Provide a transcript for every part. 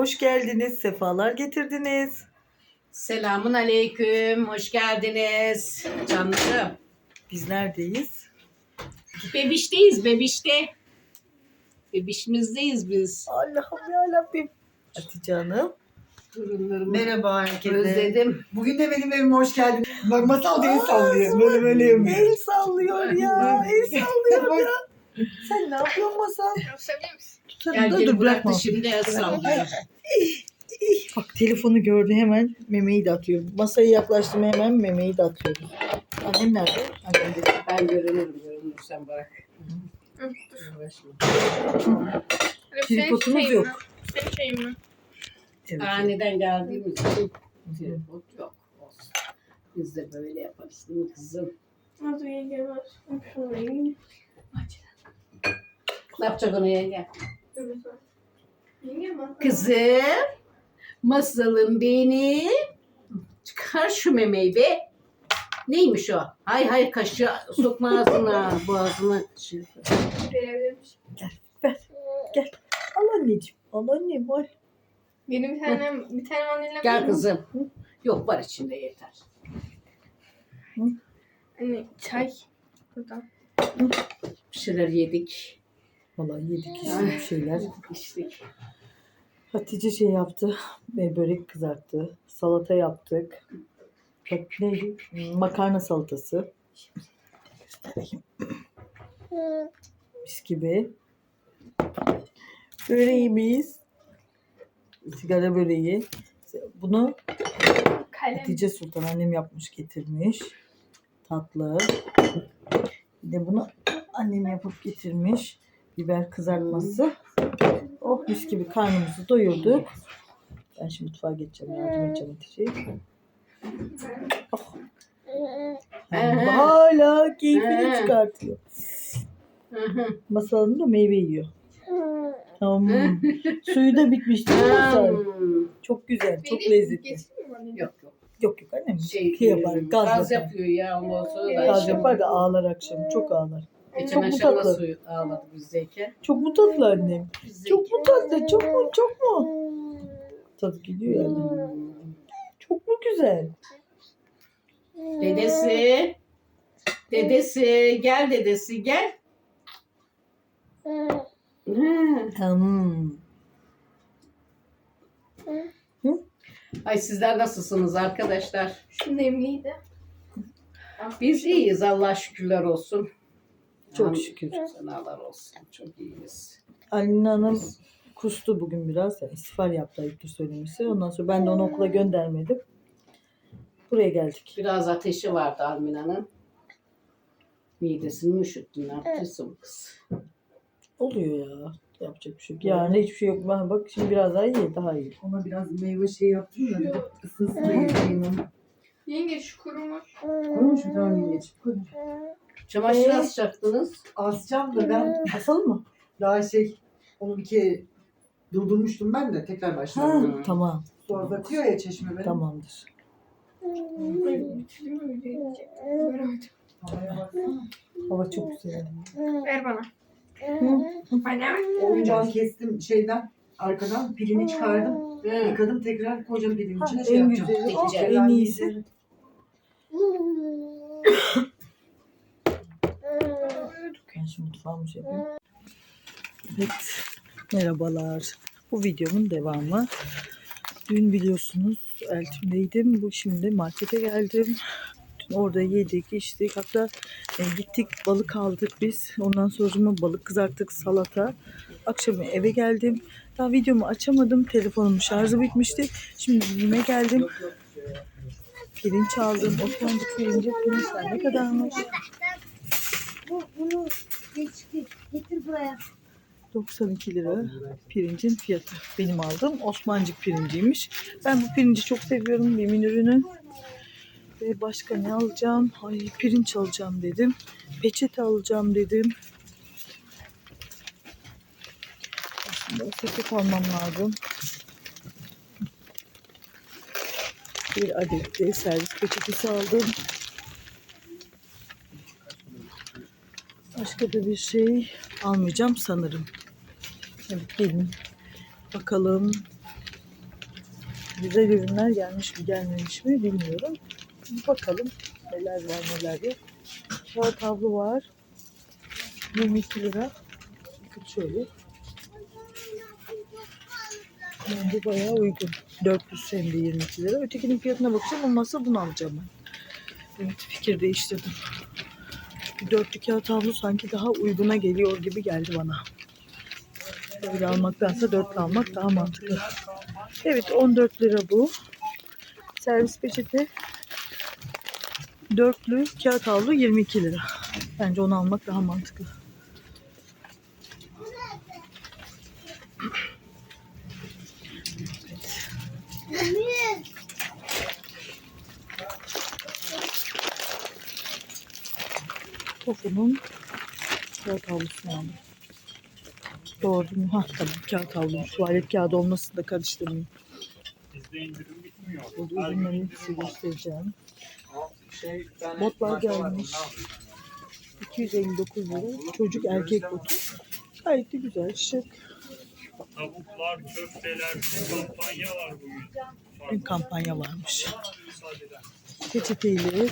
Hoş geldiniz, sefalar getirdiniz. Selamun aleyküm, hoş geldiniz canlarım. Biz neredeyiz? Bebişteyiz, bebişte. Bebişimizdeyiz biz. Allah'ım yarabbim. Hatice Hanım. Torunlarımı Merhaba herkese. özledim. Bugün de benim evime hoş geldin. Bak masal el sallıyor. Böyle böyle yapıyor. El sallıyor ya, el sallıyor ya. Sen ne yapıyorsun masal? Gösterebilir misin? Gel dur bırakma. bıraktı şimdi el sallıyor. Bak telefonu gördü hemen memeyi de atıyor. Masaya yaklaştım hemen memeyi de atıyoruz. Annem nerede? Annem de. Ben görünürüm, görünür sen bırak. Uğraşma. Öyle senin Tripodumuz şeyin yok. Senin şeyin mi? Evet. Aniden geldiğimiz için tripod yok. Olsun. Biz de böyle yaparız değil mi kızım? Nasıl yenge var? Ne yapacak onu yenge? Kızım, masalım benim. Çıkar şu memeyi be. Neymiş o? Hay hay kaşı sokma ağzına, boğazına. Şey. Verebilir misin? Al anneciğim. Al annem al. Benim bir tane bir tane mandalina Gel mı? kızım. Yok var içinde yeter. Anne çay. Buradan. Bir şeyler yedik. Vallahi yedik işte bir şeyler. içtik. Hatice şey yaptı. ve Börek kızarttı. Salata yaptık. Bak neydi? Makarna salatası. Mis gibi. Böreğimiz. Sigara böreği. Bunu Kalem. Hatice Sultan annem yapmış getirmiş. Tatlı. Bir de bunu annem yapıp getirmiş. Biber kızartması. Oh mis gibi karnımızı doyurduk. Ben şimdi mutfağa geçeceğim. Yardım edeceğim Hatice'ye. Oh. Hala keyfini çıkartıyor. Hı. Masalında meyve yiyor. Tamam. Suyu da bitmişti. Masal. Çok güzel, çok lezzetli. Yok yok. Yok yok annem. Şey, yapar, gaz, gaz yapar. yapıyor ya da. Gaz yapar da ağlar akşam. Çok ağlar. Geçen Çok tatlı. nasıl ağladı bizdeyken? Çok mu tatlı annem? Bizdeyken. Çok mu tatlı? Çok mu? Çok mu? Tadı geliyor yani. Çok mu güzel? Dedesi. Dedesi. Gel dedesi gel. Ha. Hmm. Ay sizler nasılsınız arkadaşlar? Şu nemliydi. Biz iyiyiz Allah şükürler olsun. Çok Hamd- şükür. Senalar olsun. Çok iyiyiz. Aylin Hanım kustu bugün biraz. Yani istifal yaptı ayıptır söylemesi. Ondan sonra ben de onu okula göndermedim. Buraya geldik. Biraz ateşi vardı Almina'nın. Midesini mi üşüttü? Ne yaptıysa bu kız. Oluyor ya. Yapacak bir şey yok. Yarın hiçbir şey yok. Ben bak şimdi biraz daha iyi. Daha iyi. Ona biraz meyve şey yaptım da bir de ısınsın da yedireyim onu. Yenge şu kurumuş. Koymuş bir tane yengeç. Koymuş. Çamaşır Ee? asacaktınız. Asacağım da ben Asalım mı? daha şey onu bir kere durdurmuştum ben de tekrar Ha, başladım. tamam. Su akıyor ya çeşme benim. Tamamdır. Ver hadi. Havaya baksana. Hava çok güzel. Ver bana. Bana. Oyuncağı kestim şeyden arkadan pilini çıkardım. Hı. Yıkadım tekrar koyacağım pilinin Ha, içine şey en yapacağım. güzeli o. En iyisi. Ben şimdi mutfağımı şey. Evet. Merhabalar. Bu videomun devamı. Dün biliyorsunuz Eltim'deydim. Bu şimdi markete geldim. Dün orada yedik, içtik. Hatta e, gittik balık aldık biz. Ondan sonra balık kızarttık, salata. Akşam eve geldim. Daha videomu açamadım. Telefonumun şarjı bitmişti. Şimdi yine geldim. Pirinç aldım. Osmanlı pirinci. Pirinçler ne kadarmış? Bu, bunu getir, buraya. 92 lira pirincin fiyatı. Benim aldığım Osmancık pirinciymiş. Ben bu pirinci çok seviyorum. Yemin ürünü. Ve başka ne alacağım? Ay pirinç alacağım dedim. Peçete alacağım dedim. Aslında sepet almam lazım. Bir adet de servis peçetesi aldım. Başka da bir şey almayacağım sanırım. Evet gelin bakalım Güzel ürünler gelmiş mi gelmemiş mi bilmiyorum. Bir bakalım neler var neler yok. Kağıt havlu var. 22 lira. Bakın şöyle. Bence bayağı uygun. 400 hem de 22 lira. Ötekinin fiyatına bakacağım. Olmazsa bunu alacağım ben. Evet fikir değiştirdim. Çünkü dörtlü kağıt havlu sanki daha uyguna geliyor gibi geldi bana. Böyle almaktansa dörtlü almak daha mantıklı. Evet 14 lira bu. Servis peçete. Dörtlü kağıt havlu 22 lira. Bence onu almak daha mantıklı. Tofunun kağıt havlusunu aldım. Doğru mi? Ha tamam kağıt havlu. Tuvalet kağıdı olmasını da karıştırmayayım. Bizde indirim bitmiyor. Burada ürünleri size göstereceğim. Şey, Botlar gelmiş. 259 lira. Çocuk erkek botu. Gayet de güzel. Şık. Tavuklar, köfteler, kampanya var bugün. Bir kampanya varmış. Peçeteyle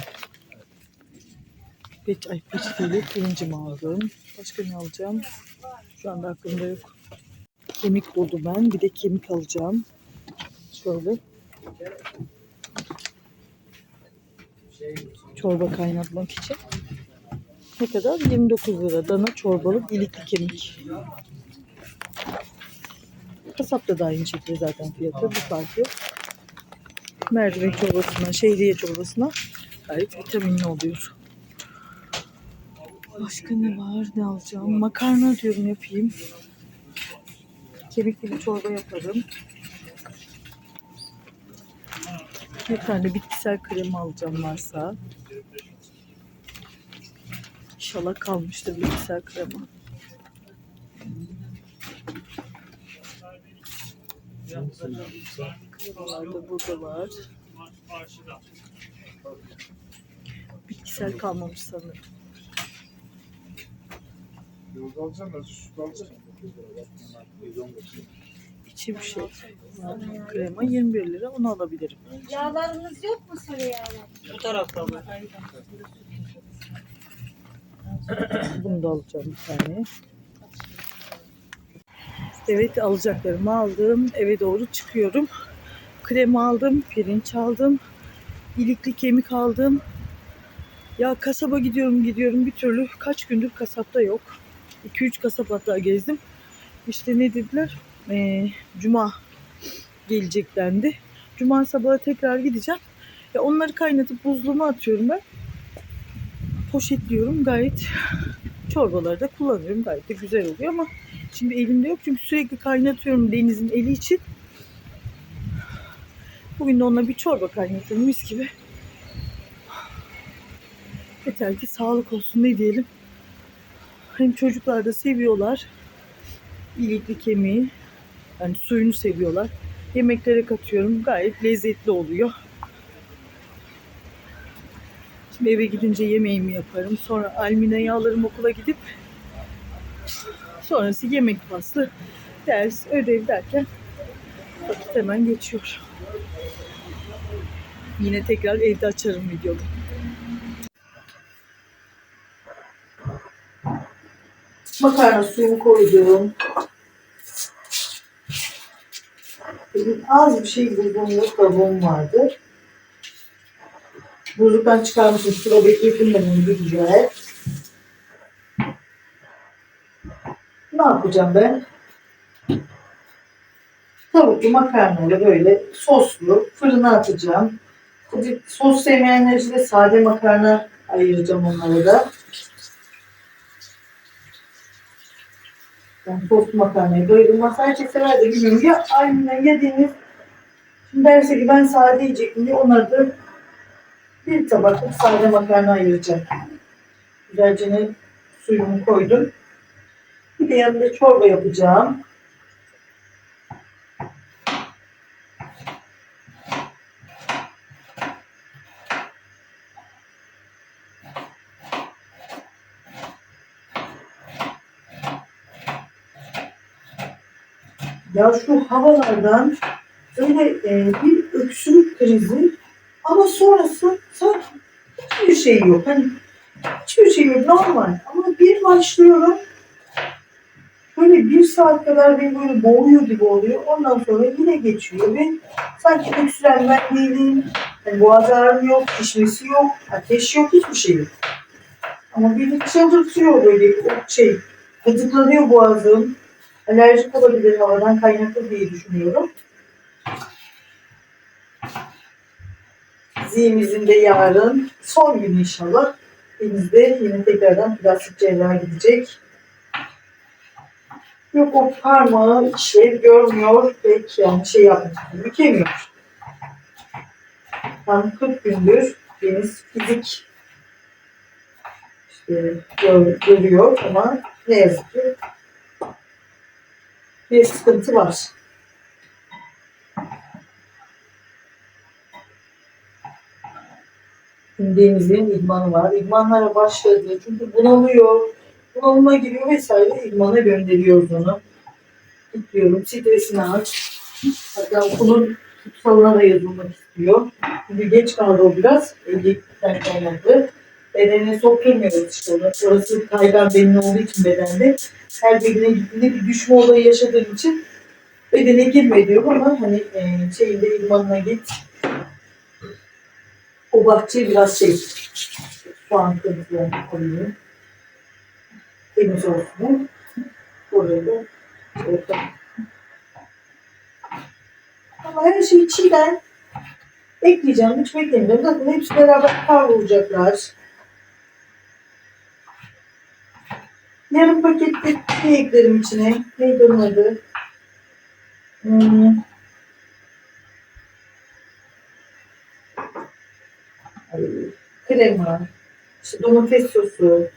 Peç, ay peçeteyle pirincimi aldım. Başka ne alacağım? Şu anda aklımda yok. Kemik buldum ben. Bir de kemik alacağım. Şöyle. Çorba kaynatmak için. Ne kadar? 29 lira. Dana çorbalık ilikli kemik. Kasapta da aynı şekilde zaten fiyatı. Bir farkı yok. Mercimek çorbasına, şehriye çorbasına gayet vitaminli oluyor. Başka ne var? Ne alacağım? Makarna diyorum yapayım. Kemikli bir çorba yaparım. Bir tane bitkisel krem alacağım varsa. İnşallah kalmıştır bitkisel kremi. Kremalar da burada var. Bitkisel kalmamış sanırım. Yoğurt alacaksın da süt alacaksın. İçi bir şey. Krema 21 lira onu alabilirim. Yağlarınız yok mu sarı yağlar? Bu tarafta mı? Bunu da alacağım bir tane. Evet alacaklarımı aldım. Eve doğru çıkıyorum. Krema aldım, pirinç aldım. ilikli kemik aldım. Ya kasaba gidiyorum gidiyorum bir türlü kaç gündür kasapta yok. 2-3 kasap hatta gezdim. İşte ne dediler? Ee, Cuma gelecek dendi. Cuma sabahı tekrar gideceğim. Ya onları kaynatıp buzluğuma atıyorum ben. Poşetliyorum gayet. Çorbaları da kullanıyorum. Gayet de güzel oluyor ama şimdi elimde yok çünkü sürekli kaynatıyorum Deniz'in eli için. Bugün de onunla bir çorba kaynatıyorum mis gibi. Yeter ki sağlık olsun ne diyelim. Hem çocuklar da seviyorlar. İlikli kemiği. Yani suyunu seviyorlar. Yemeklere katıyorum. Gayet lezzetli oluyor. Şimdi eve gidince yemeğimi yaparım. Sonra Almina'yı alırım okula gidip sonrası yemek faslı ders, ödev derken vakit hemen geçiyor. Yine tekrar evde açarım videomu. Makarna suyumu koydum. Benim az bir şey bulgum yok, kabuğum vardı. Buzluktan çıkarmışım. Sıra bekledim ben onu bir güzel. Ne yapacağım ben? Tavuklu makarnayla böyle soslu fırına atacağım. Sos sevmeyenler için de sade makarna ayıracağım onlara da. Ben soslu makarnayı bayılmaz. Herkes sever de bilmiyorum. Ya aynen yediğiniz Şimdi derse ki ben sade yiyecektim diye onları da bir tabaklık sade makarna ayıracağım. Güzelce suyumu koydum. Bir de yanında çorba yapacağım. Ya şu havalardan öyle e, bir öksürük krizi ama sonrası sanki hiçbir şey yok. Hani hiçbir şey yok normal ama bir başlıyorum böyle bir saat kadar beni böyle boğuyor gibi oluyor. Ondan sonra yine geçiyor ve sanki öksüren ben değilim. Yani boğaz ağrım yok, şişmesi yok, ateş yok, hiçbir şey yok. Ama bir çıldırtıyor böyle şey. Gıdıklanıyor boğazım. Alerjik olabilir havadan kaynaklı diye düşünüyorum. Zihimizin de yarın son gün inşallah. Denizde yine tekrardan plastik cerraha gidecek. Yok o parmağı işlev görmüyor. Pek yani şey yapmış. Bükemiyor. Tam 40 gündür deniz fizik işte gör- görüyor ama ne yazık ki bir sıkıntı var. Deniz'in idmanı var. İdmanlara başladı. Çünkü bunalıyor. Bunalıma giriyor vesaire. İdmana gönderiyoruz onu. Gidiyorum. Stresini aç. Hatta okulun kutsalına da yazılmak istiyor. Çünkü geç kaldı o biraz. Evlilikten kaynaklı. Bedenine sokturmuyoruz işte onu. Orası kaygan benin olduğu için bedende. Her bedene gittiğinde bir düşme olayı yaşadığım için bedene girme diyorum ama hani e, şeyinde idmanına git. O bahçe biraz şey soğan kırmızı koyuyor. Temiz olsun. Oraya da yapalım. Ama her şey çiğden ekleyeceğim. Hiç beklemiyorum. Zaten hepsi beraber kavrulacaklar. Yarım pakette ne eklerim içine? Neydi onun adı? Hmm. Krema. İşte domates sosu.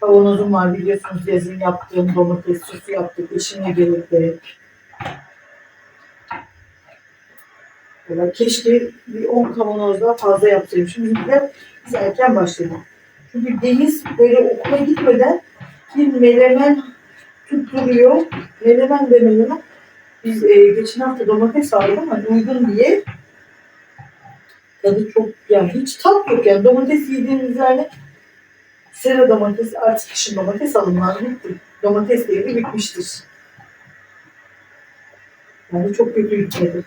Kavanozum var biliyorsunuz yazın yaptığım domates sosu yaptık eşimle birlikte. Valla keşke bir 10 kavanoz daha fazla yapsaydım. Şimdi bizimkiler biz erken başladık. Çünkü Deniz böyle okula gitmeden bir melemen tutturuyor. Melemen de melemen. Biz e, geçen hafta domates aldık ama uygun diye tadı çok yani hiç tat yok yani domates yediğimiz yerde sera domates artık kışın domates alımları bitti. Domates devri bitmiştir. Yani çok kötü gitmedi.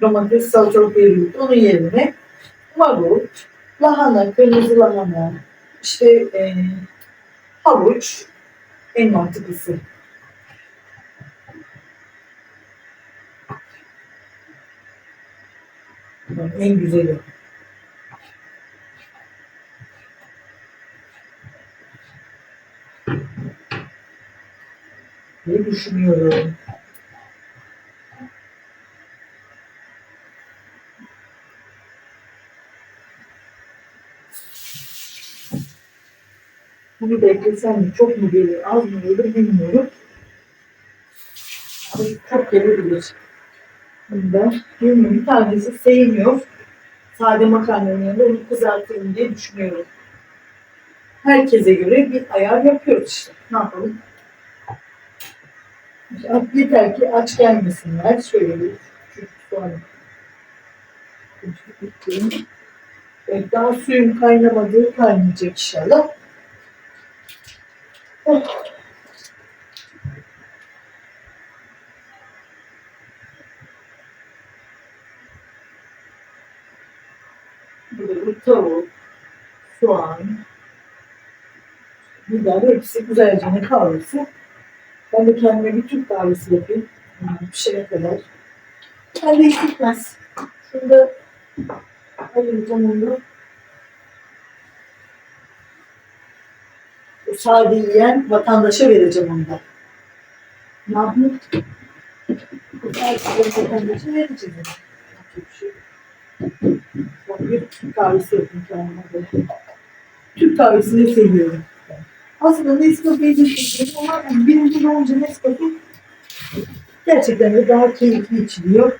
Domates salatalık devri bitti. Onun yerine marul, lahana, kırmızı lahana, işte e, havuç en mantıklısı. En güzeli. Ne düşünüyorum? Bunu beklesem mi? Çok mu gelir? Az mı gelir bilmiyorum. Ama çok gelebilir. Bunda bilmiyorum. Bir tanesi sevmiyor. Sade makarnanın yanında onu kızartırım diye düşünüyorum. Herkese göre bir ayar yapıyoruz işte. Ne yapalım? Yeter ki aç gelmesinler. Şöyle bir küçük soğan. Daha suyun kaynamadığı kaynayacak inşallah. Tavuk, soğan, biber hepsi güzelce ne kavrulsun. Ben de kendime bir Türk kahvesi yapayım. Hmm, Pişene kadar. Ben de hiç gitmez. Şunu da. Sade yiyen vatandaşa vereceğim onu da. Yapayım? Bu sade vatandaşa vereceğim. Bir şey Türk kahvesi yapayım kendime. Türk kahvesini seviyorum. Aslında Nescafe'yi de seviyorum ama birinci olunca Nescafe gerçekten de daha keyifli içiliyor.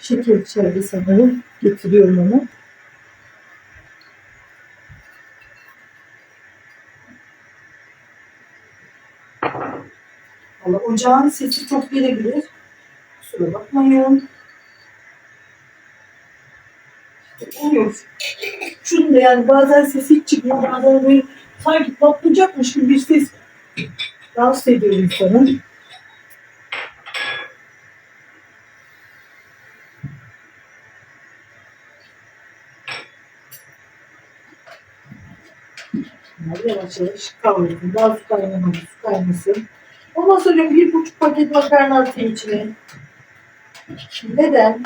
Şeker içeride sanırım. Getiriyorum onu. Ocağın sesi çok gelebilir. Kusura bakmayın. Oluyor. Şunun da yani bazen sesi hiç çıkmıyor. Bazen böyle sanki patlayacakmış gibi bir ses rahatsız ediyor insanı. Bunları yavaş yavaş kavrulsun. Daha su kaynamadı, su kaynasın. Ondan sonra bir buçuk paket makarna atayım içine. Neden?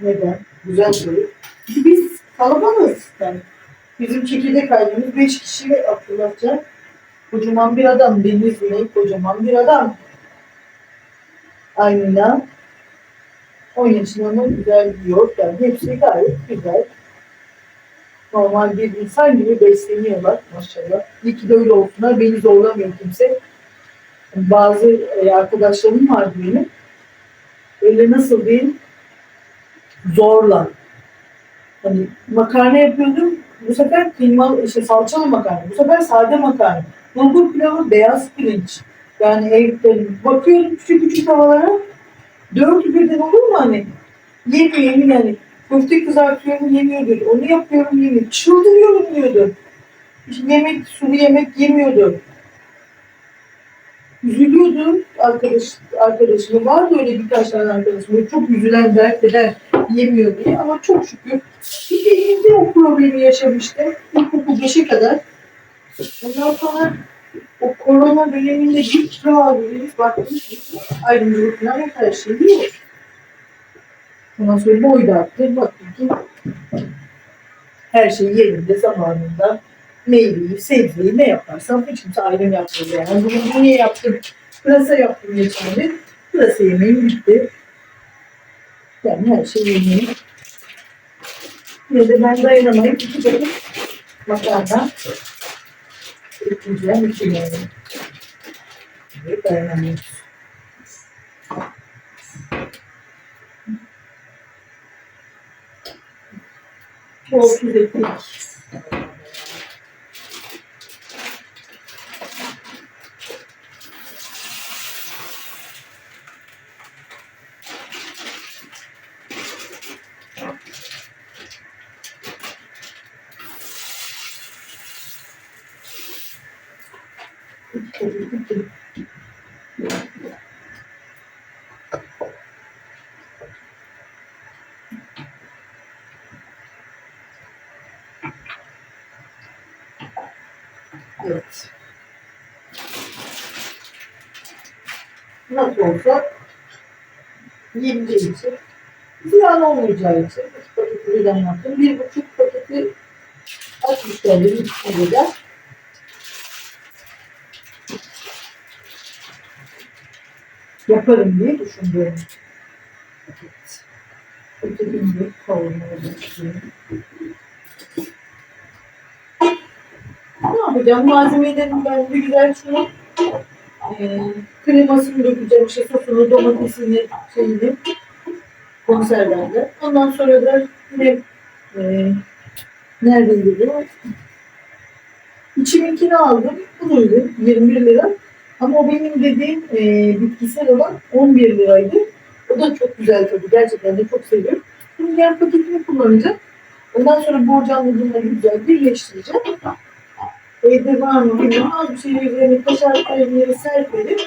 Neden? Güzel soru. Biz kalabalığız. Yani bizim çekirdek ailemiz beş kişi ve Abdullahcan. Kocaman bir adam. Deniz Güney kocaman bir adam. Aynıyla 10 yaşında güzel yoğurt. Yani hepsi gayet güzel. Normal bir insan gibi besleniyorlar maşallah. İyi ki de öyle olsunlar. Beni zorlamıyor kimse. Bazı e, arkadaşlarım vardı benim. Öyle nasıl diyeyim? Zorla. Hani makarna yapıyordum. Bu sefer kıymalı, işte salçalı makarna. Bu sefer sade makarna. Bulgur pilavı beyaz pirinç. Yani evde bakıyorum küçük küçük havalara. Dört birden olur mu hani? Yemiyor yemin yani. Köfte kızartıyorum yemiyor diyordu. Onu yapıyorum yemiyor. Çıldırıyorum diyordu. Yemek, sulu yemek yemiyordu. Üzülüyordu arkadaş, arkadaşım. Vardı öyle birkaç tane arkadaşım. Çok üzülen dert eder yemiyor diye. Ama çok şükür bir de elimde o problemi yaşamıştım. İlkokul 5'e kadar. Ondan sonra o korona döneminde bir kilo alıyoruz. Baktık ayrımcılık falan her şey yok. Ondan sonra boy da arttı. Baktık ki her şey yerinde zamanında meyveyi, sebzeyi ne yaparsam hiç kimse ayrım yapmıyor yani. Bugün bunu niye yaptım? Pırasa yaptım geçen gün. Pırasa yemeğim bitti. Yani her şey yemeğim. Yine de ben dayanamayıp iki paket makarna ekleyeceğim içine. Ve dayanamıyorum. Bol tuz. Evet. Nasıl olsa yeneceği için ziyan olmayacağı için iki paketi birden yaptım. Bir buçuk paketi 60 TL'nin içine gider. Yaparım diye düşünüyorum. Evet. Paketimi de kavurmaya başlıyorum. Ne yapacağım? Malzemelerim ben bir güzel şunu e, kremasını dökeceğim. işte sosunu, domatesini, şeyini konservende. Ondan sonra da yine e, neredeydi bu? İçiminkini aldım. Bunuydu. 21 lira. Ama o benim dediğim e, bitkisel olan 11 liraydı. O da çok güzel tabii. Gerçekten de çok seviyorum. Şimdi diğer paketini kullanacağım. Ondan sonra borcamla bunları güzel birleştireceğim. Evde var mı bilmiyorum. Az bir şey üzerine kaşar kalemleri serpelim.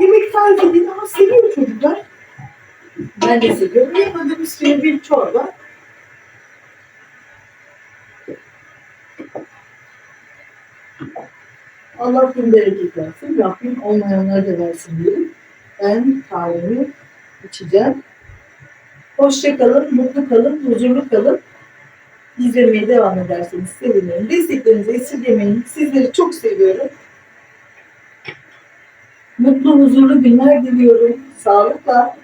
Yemek tarif edin ama seviyor çocuklar. Ben de seviyorum. Yapmadığımız şey bir çorba. Allah bin bereket versin. Rabbim olmayanlara da versin diyelim. Ben kahvemi içeceğim. Hoşça kalın, mutlu kalın, huzurlu kalın. İzlemeye devam ederseniz sevinirim. Desteklerinizi esirgemeyin. Sizleri çok seviyorum. Mutlu, huzurlu günler diliyorum. Sağlıkla,